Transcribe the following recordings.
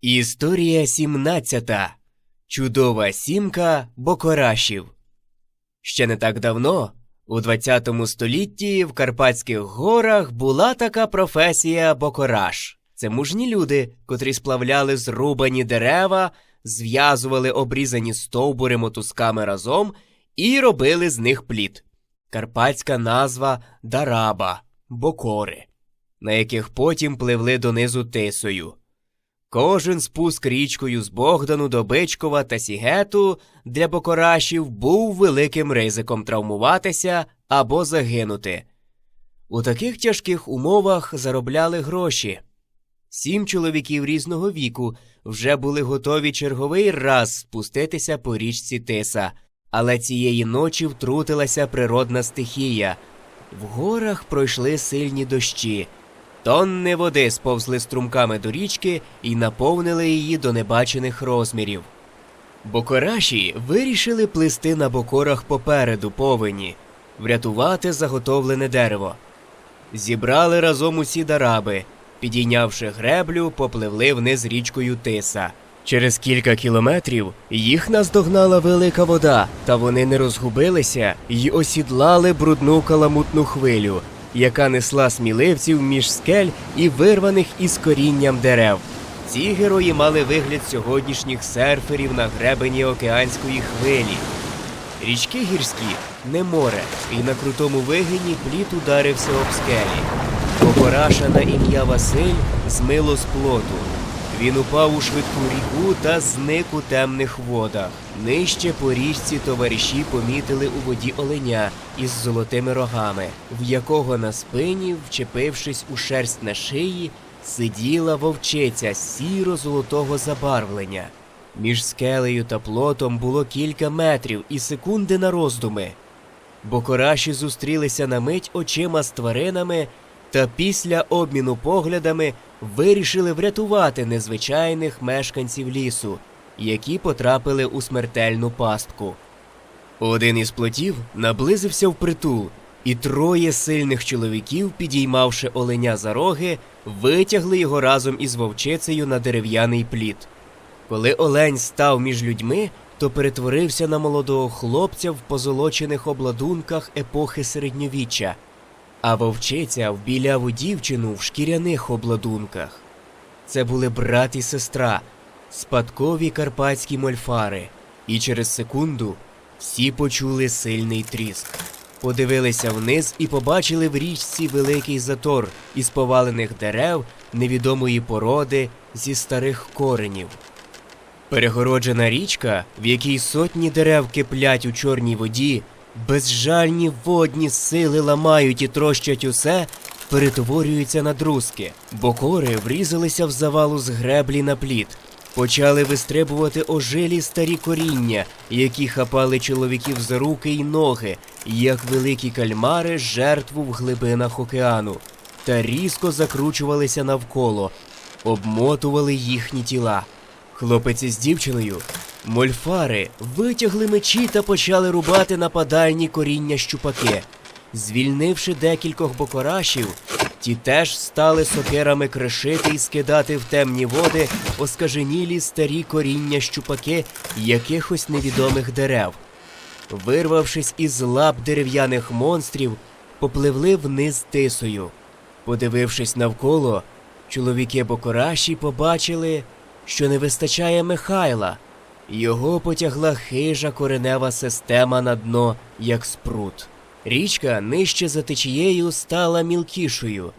Історія 17. Чудова сімка Бокорашів. Ще не так давно, у 20 столітті, в Карпатських горах була така професія бокораш. Це мужні люди, котрі сплавляли зрубані дерева, зв'язували обрізані стовбури мотузками разом і робили з них плід. Карпатська назва Дараба бокори, на яких потім пливли донизу тисою. Кожен спуск річкою з Богдану до Бичкова та Сігету для бокорашів був великим ризиком травмуватися або загинути. У таких тяжких умовах заробляли гроші. Сім чоловіків різного віку вже були готові черговий раз спуститися по річці Тиса, але цієї ночі втрутилася природна стихія. В горах пройшли сильні дощі. Тонни води сповзли струмками до річки і наповнили її до небачених розмірів. Бокораші вирішили плисти на бокорах попереду повені, врятувати заготовлене дерево. Зібрали разом усі дараби, підійнявши греблю, попливли вниз річкою Тиса. Через кілька кілометрів їх наздогнала велика вода, та вони не розгубилися й осідлали брудну каламутну хвилю, яка несла сміливців між скель і вирваних із корінням дерев. Ці герої мали вигляд сьогоднішніх серферів на гребені океанської хвилі. Річки гірські не море, і на крутому вигині пліт ударився об скелі. Покораша на ім'я Василь змило з плоту. Він упав у швидку ріку та зник у темних водах. Нижче по річці товариші помітили у воді оленя із золотими рогами, в якого на спині, вчепившись у шерсть на шиї, сиділа вовчиця сіро-золотого забарвлення. Між скелею та плотом було кілька метрів і секунди на роздуми. Бокораші зустрілися на мить очима з тваринами та після обміну поглядами вирішили врятувати незвичайних мешканців лісу, які потрапили у смертельну пастку. Один із плотів наблизився впритул, і троє сильних чоловіків, підіймавши оленя за роги, витягли його разом із вовчицею на дерев'яний пліт. Коли олень став між людьми, то перетворився на молодого хлопця в позолочених обладунках епохи середньовіччя, а вовчиця в біляву дівчину в шкіряних обладунках. Це були брат і сестра, спадкові карпатські мольфари, і через секунду всі почули сильний тріск. Подивилися вниз і побачили в річці великий затор із повалених дерев невідомої породи зі старих коренів. Перегороджена річка, в якій сотні дерев киплять у чорній воді, безжальні водні сили ламають і трощать усе, перетворюються на друзки. Бокори врізалися в завалу з греблі на плід. Почали вистрибувати ожилі старі коріння, які хапали чоловіків за руки й ноги, як великі кальмари жертву в глибинах океану, та різко закручувалися навколо, обмотували їхні тіла. Хлопець із дівчиною, мольфари, витягли мечі та почали рубати нападальні коріння щупаки. Звільнивши декількох бокорашів, ті теж стали сокирами кришити і скидати в темні води оскаженілі старі коріння щупаки якихось невідомих дерев. Вирвавшись із лап дерев'яних монстрів, попливли вниз тисою. Подивившись навколо, чоловіки бокораші побачили, що не вистачає Михайла. Його потягла хижа коренева система на дно, як спрут. Річка нижче за течією стала мілкішою.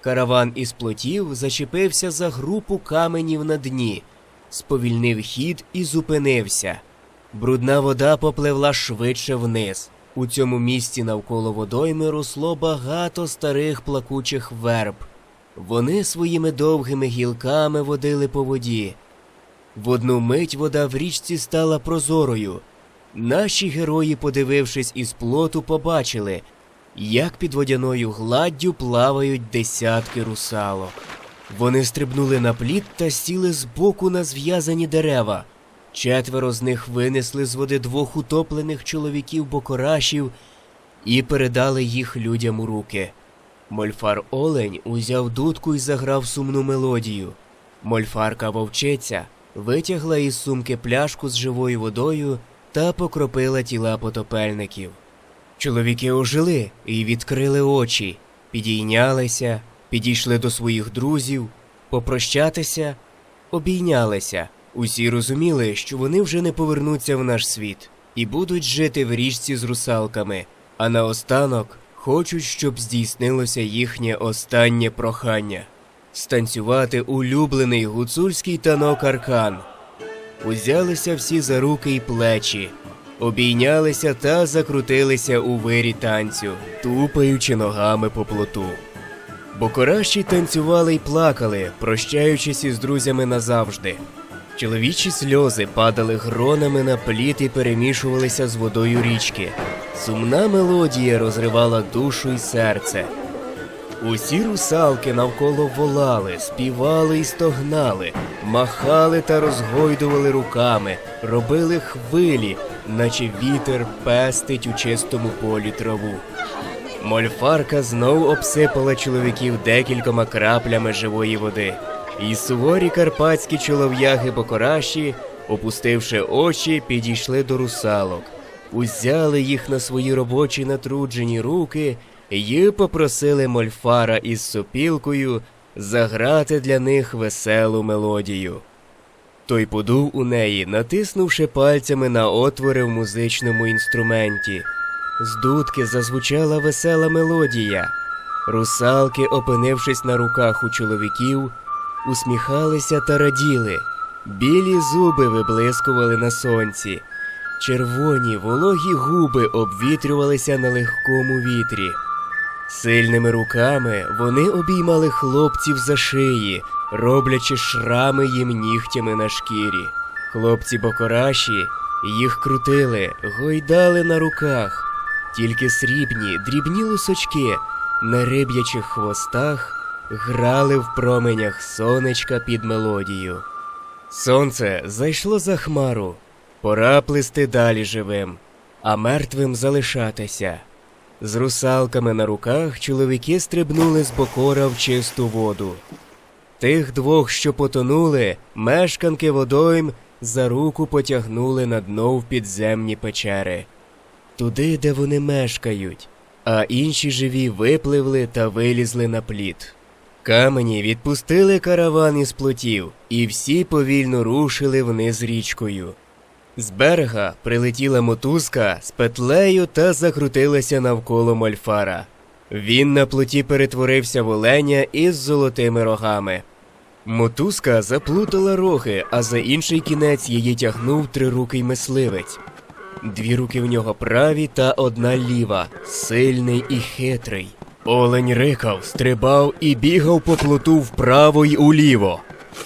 Караван із плотів зачепився за групу каменів на дні, сповільнив хід і зупинився. Брудна вода попливла швидше вниз. У цьому місці навколо водойми росло багато старих плакучих верб. Вони своїми довгими гілками водили по воді. В одну мить вода в річці стала прозорою. Наші герої, подивившись із плоту, побачили, як під водяною гладдю плавають десятки русалок. Вони стрибнули на плід та сіли збоку на зв'язані дерева. Четверо з них винесли з води двох утоплених чоловіків бокорашів і передали їх людям у руки. Мольфар Олень узяв дудку і заграв сумну мелодію. Мольфарка вовчиця витягла із сумки пляшку з живою водою та покропила тіла потопельників. Чоловіки ожили і відкрили очі, підійнялися, підійшли до своїх друзів, попрощатися, обійнялися. Усі розуміли, що вони вже не повернуться в наш світ і будуть жити в річці з русалками, а наостанок хочуть, щоб здійснилося їхнє останнє прохання станцювати улюблений гуцульський танок аркан. Узялися всі за руки й плечі, обійнялися та закрутилися у вирі танцю, тупаючи ногами по плоту. Бокоращі танцювали й плакали, прощаючись із друзями назавжди. Чоловічі сльози падали гронами на пліт і перемішувалися з водою річки. Сумна мелодія розривала душу й серце. Усі русалки навколо волали, співали і стогнали, махали та розгойдували руками, робили хвилі, наче вітер пестить у чистому полі траву. Мольфарка знов обсипала чоловіків декількома краплями живої води, і суворі карпатські чолов'яги бокораші, опустивши очі, підійшли до русалок, узяли їх на свої робочі натруджені руки і попросили Мольфара із сопілкою заграти для них веселу мелодію. Той подув у неї, натиснувши пальцями на отвори в музичному інструменті. З дудки зазвучала весела мелодія. Русалки, опинившись на руках у чоловіків, усміхалися та раділи. Білі зуби виблискували на сонці. Червоні вологі губи обвітрювалися на легкому вітрі. Сильними руками вони обіймали хлопців за шиї, роблячи шрами їм нігтями на шкірі. Хлопці бокораші їх крутили, гойдали на руках, тільки срібні, дрібні лусочки на риб'ячих хвостах грали в променях сонечка під мелодію. Сонце зайшло за хмару, пора плисти далі живим, а мертвим залишатися. З русалками на руках чоловіки стрибнули з бокора в чисту воду. Тих двох, що потонули, мешканки водойм за руку потягнули на дно в підземні печери, туди, де вони мешкають, а інші живі випливли та вилізли на плід. Камені відпустили караван із плотів, і всі повільно рушили вниз річкою. З берега прилетіла мотузка з петлею та закрутилася навколо мольфара. Він на плоті перетворився в оленя із золотими рогами. Мотузка заплутала роги, а за інший кінець її тягнув трирукий мисливець. Дві руки в нього праві та одна ліва, сильний і хитрий. Олень рикав, стрибав і бігав по плоту вправо й уліво.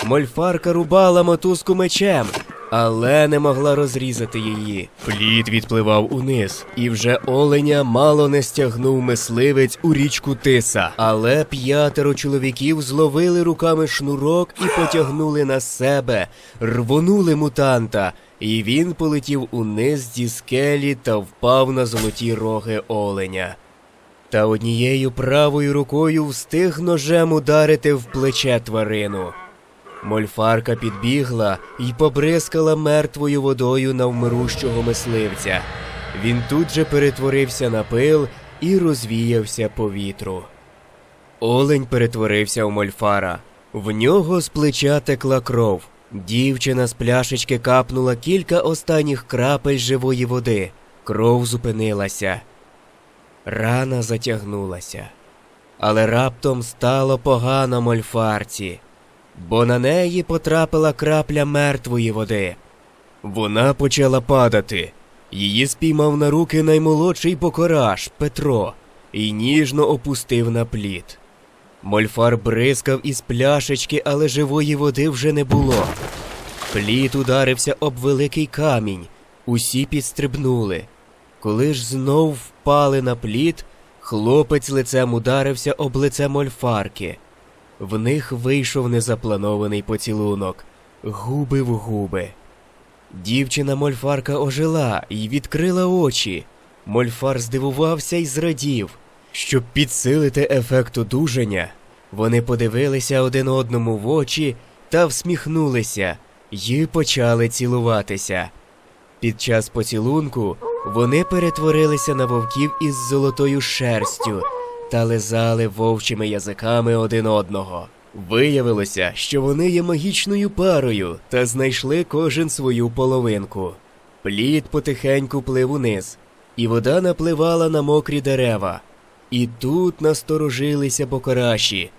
Мольфарка рубала мотузку мечем, але не могла розрізати її. Плід відпливав униз, і вже оленя мало не стягнув мисливець у річку Тиса. Але п'ятеро чоловіків зловили руками шнурок і потягнули на себе, рвонули мутанта, і він полетів униз зі скелі та впав на золоті роги оленя. Та однією правою рукою встиг ножем ударити в плече тварину. Мольфарка підбігла і побризкала мертвою водою на вмирущого мисливця. Він тут же перетворився на пил і розвіявся по вітру. Олень перетворився в мольфара. В нього з плеча текла кров. Дівчина з пляшечки капнула кілька останніх крапель живої води. Кров зупинилася. Рана затягнулася. Але раптом стало погано мольфарці бо на неї потрапила крапля мертвої води. Вона почала падати. Її спіймав на руки наймолодший покораж Петро і ніжно опустив на плід. Мольфар бризкав із пляшечки, але живої води вже не було. Плід ударився об великий камінь, усі підстрибнули. Коли ж знов впали на плід, хлопець лицем ударився об лице мольфарки. В них вийшов незапланований поцілунок, губи в губи. Дівчина мольфарка ожила і відкрила очі. Мольфар здивувався і зрадів. Щоб підсилити ефект одужання, вони подивилися один одному в очі та всміхнулися й почали цілуватися. Під час поцілунку вони перетворилися на вовків із золотою шерстю та лизали вовчими язиками один одного. Виявилося, що вони є магічною парою та знайшли кожен свою половинку. Плід потихеньку плив униз, і вода напливала на мокрі дерева. І тут насторожилися бокораші,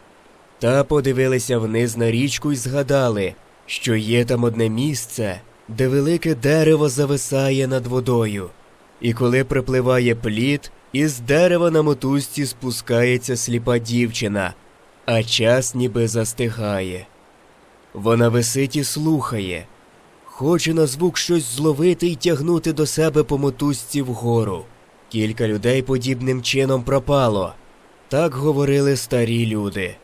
та подивилися вниз на річку і згадали, що є там одне місце, де велике дерево зависає над водою. І коли припливає плід, із дерева на мотузці спускається сліпа дівчина, а час ніби застигає. Вона висить і слухає, хоче на звук щось зловити і тягнути до себе по мотузці вгору. Кілька людей подібним чином пропало. Так говорили старі люди.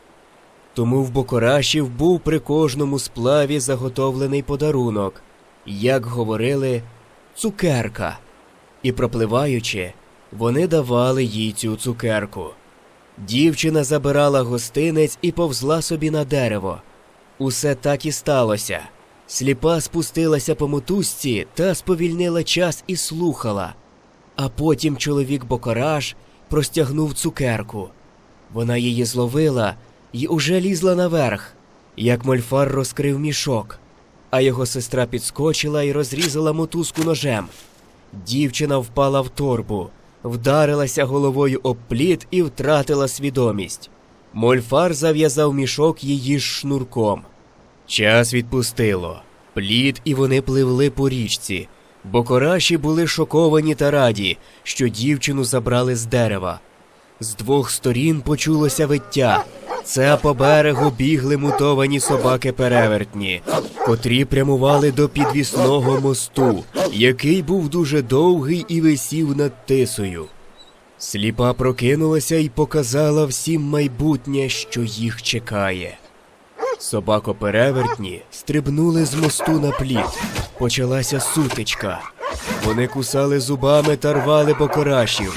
Тому в Бокорашів був при кожному сплаві заготовлений подарунок, як говорили, цукерка. І пропливаючи, вони давали їй цю цукерку. Дівчина забирала гостинець і повзла собі на дерево. Усе так і сталося. Сліпа спустилася по мотузці та сповільнила час і слухала. А потім чоловік Бокораш простягнув цукерку. Вона її зловила і уже лізла наверх, як мольфар розкрив мішок, а його сестра підскочила і розрізала мотузку ножем. Дівчина впала в торбу, вдарилася головою об плід і втратила свідомість. Мольфар зав'язав мішок її з шнурком. Час відпустило. Плід і вони пливли по річці, бо кораші були шоковані та раді, що дівчину забрали з дерева. З двох сторін почулося виття. Це по берегу бігли мутовані собаки перевертні, котрі прямували до підвісного мосту, який був дуже довгий і висів над тисою. Сліпа прокинулася і показала всім майбутнє, що їх чекає. Собакоперевертні стрибнули з мосту на плід. Почалася сутичка. Вони кусали зубами та рвали покорашів.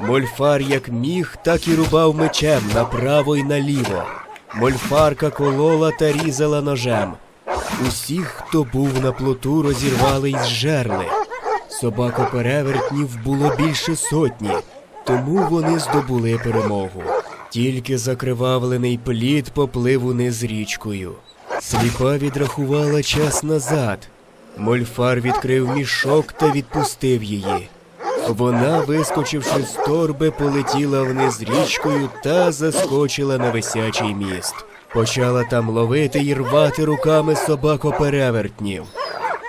Мольфар як міг, так і рубав мечем направо й наліво. Мольфарка колола та різала ножем. Усіх, хто був на плоту, розірвали й зжерли. Собакоперевертнів було більше сотні, тому вони здобули перемогу. Тільки закривавлений плід поплив униз річкою. Сліпа відрахувала час назад. Мольфар відкрив мішок та відпустив її. Вона, вискочивши з торби, полетіла вниз річкою та заскочила на висячий міст. Почала там ловити й рвати руками собакоперевертнів.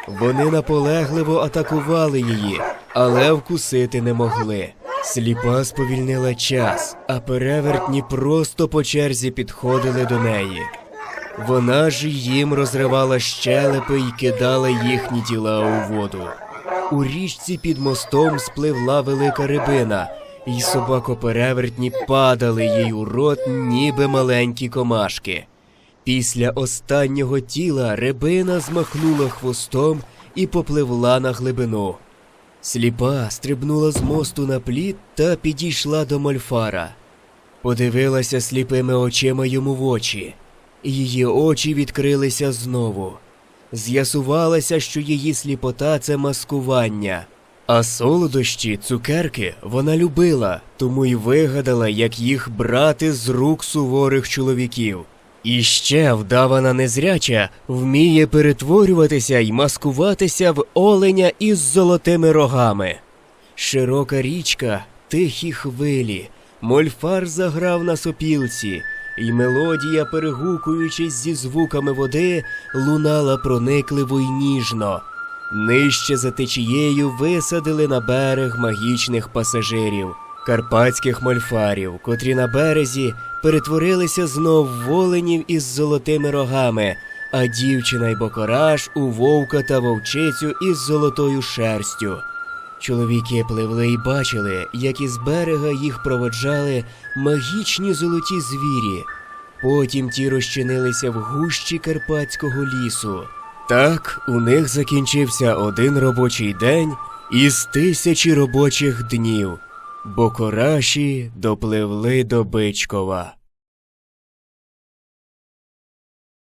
Вони наполегливо атакували її, але вкусити не могли. Сліпа сповільнила час, а перевертні просто по черзі підходили до неї. Вона ж їм розривала щелепи і кидала їхні тіла у воду. У річці під мостом спливла велика рибина, і собакоперевертні падали їй у рот, ніби маленькі комашки. Після останнього тіла рибина змахнула хвостом і попливла на глибину. Сліпа стрибнула з мосту на плід та підійшла до мольфара. Подивилася сліпими очима йому в очі. Її очі відкрилися знову. З'ясувалося, що її сліпота це маскування. А солодощі, цукерки вона любила, тому й вигадала, як їх брати з рук суворих чоловіків. І ще вдавана незряча вміє перетворюватися й маскуватися в оленя із золотими рогами. Широка річка, тихі хвилі, мольфар заграв на сопілці, і мелодія, перегукуючись зі звуками води, лунала проникливо й ніжно. Нижче за течією висадили на берег магічних пасажирів, карпатських мольфарів, котрі на березі перетворилися знов в оленів із золотими рогами, а дівчина й бокораж у вовка та вовчицю із золотою шерстю. Чоловіки пливли й бачили, як із берега їх проводжали магічні золоті звірі. Потім ті розчинилися в гущі карпатського лісу. Так у них закінчився один робочий день із тисячі робочих днів, бо кораші допливли до Бичкова.